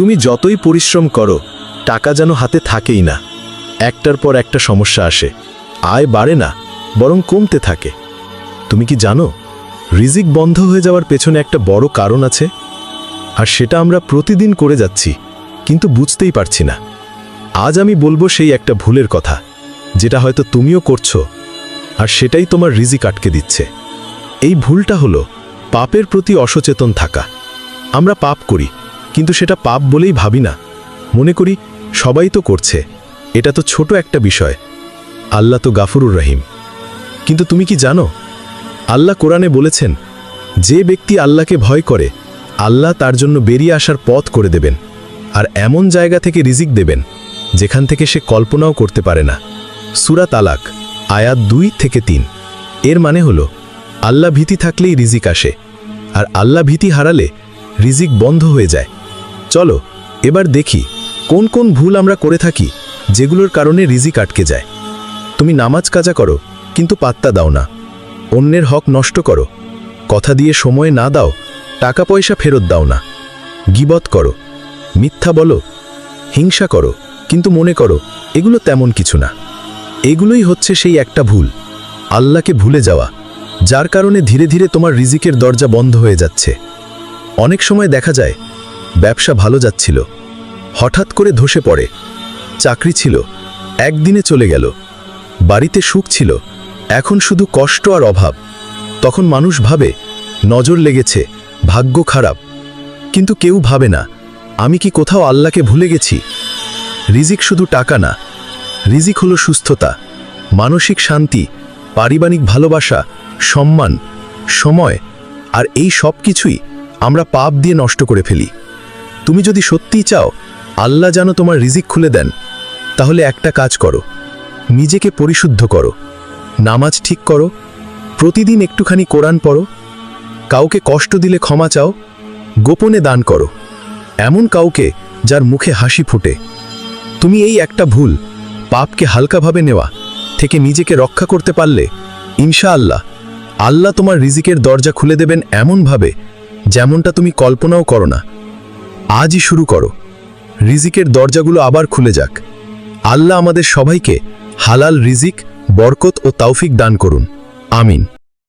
তুমি যতই পরিশ্রম করো, টাকা যেন হাতে থাকেই না। একটার পর একটা সমস্যা আসে। আয় বাড়ে না, বরং কমতে থাকে। তুমি কি জানো, রিজিক বন্ধ হয়ে যাওয়ার পেছনে একটা বড় কারণ আছে? আর সেটা আমরা প্রতিদিন করে যাচ্ছি, কিন্তু বুঝতেই পারছি না। আজ আমি বলব সেই একটা ভুলের কথা, যেটা হয়তো তুমিও করছ, আর সেটাই তোমার রিজিক আটকে দিচ্ছে। এই ভুলটা হলো, পাপের প্রতি অসচেতন থাকা। আমরা পাপ করি কিন্তু সেটা পাপ বলেই ভাবি না। মনে করি সবাই তো করছে। এটা তো ছোট একটা বিষয়। আল্লাহ তো গাফুরুর রহিম। কিন্তু তুমি কি জানো? আল্লাহ কোরআনে বলেছেন, যে ব্যক্তি আল্লাহকে ভয় করে, আল্লাহ তার জন্য বেরিয়ে আসার পথ করে দেবেন, আর এমন জায়গা থেকে রিজিক দেবেন, যেখান থেকে সে কল্পনাও করতে পারে না। সুরা তালাক, আয়াত দুই থেকে তিন। এর মানে হলো, আল্লাহ ভীতি থাকলেই রিজিক আসে, আর আল্লাহ ভীতি হারালে রিজিক বন্ধ হয়ে যায়। চলো, এবার দেখি কোন কোন ভুল আমরা করে থাকি যেগুলোর কারণে রিজিক আটকে যায়। তুমি নামাজ কাজা করো, কিন্তু পাত্তা দাও না। অন্যের হক নষ্ট করো। কথা দিয়ে সময় না দাও, টাকা পয়সা ফেরত দাও না। গিবত করো, মিথ্যা বলো, হিংসা করো, কিন্তু মনে করো, এগুলো তেমন কিছু না। এগুলোই হচ্ছে সেই একটা ভুল, আল্লাহকে ভুলে যাওয়া, যার কারণে ধীরে ধীরে তোমার রিজিকের দরজা বন্ধ হয়ে যাচ্ছে। অনেক সময় দেখা যায় ব্যবসা ভালো যাচ্ছিল। হঠাৎ করে ধসে পড়ে। চাকরি ছিল। একদিনে চলে গেল। বাড়িতে সুখ ছিল। এখন শুধু কষ্ট আর অভাব। তখন মানুষ ভাবে, নজর লেগেছে, ভাগ্য খারাপ। কিন্তু কেউ ভাবে না, আমি কি কোথাও আল্লাহকে ভুলে গেছি? রিজিক শুধু টাকা না। রিজিক হলো সুস্থতা, মানসিক শান্তি, পারিবারিক ভালোবাসা, সম্মান, সময়, আর এই সব কিছুই আমরা পাপ দিয়ে নষ্ট করে ফেলি। তুমি যদি সত্যিই চাও, আল্লাহ যেন তোমার রিজিক খুলে দেন, তাহলে একটা কাজ করো, নিজেকে পরিশুদ্ধ করো, নামাজ ঠিক করো, প্রতিদিন একটুখানি কোরআন পড়ো, কাউকে কষ্ট দিলে ক্ষমা চাও, গোপনে দান করো, এমন কাউকে যার মুখে হাসি ফুটে। তুমি এই একটা ভুল, পাপকে হালকাভাবে নেওয়া, থেকে নিজেকে রক্ষা করতে পারলে, ইনশাআল্লাহ, আল্লাহ তোমার রিজিকের দরজা খুলে দেবেন এমনভাবে, যেমনটা তুমি কল্পনাও করো না। আজই শুরু করো। রিজিকের দরজাগুলো আবার খুলে যাক। আল্লাহ আমাদের সবাইকে হালাল রিজিক, বরকত ও তাওফিক দান করুন। আমিন।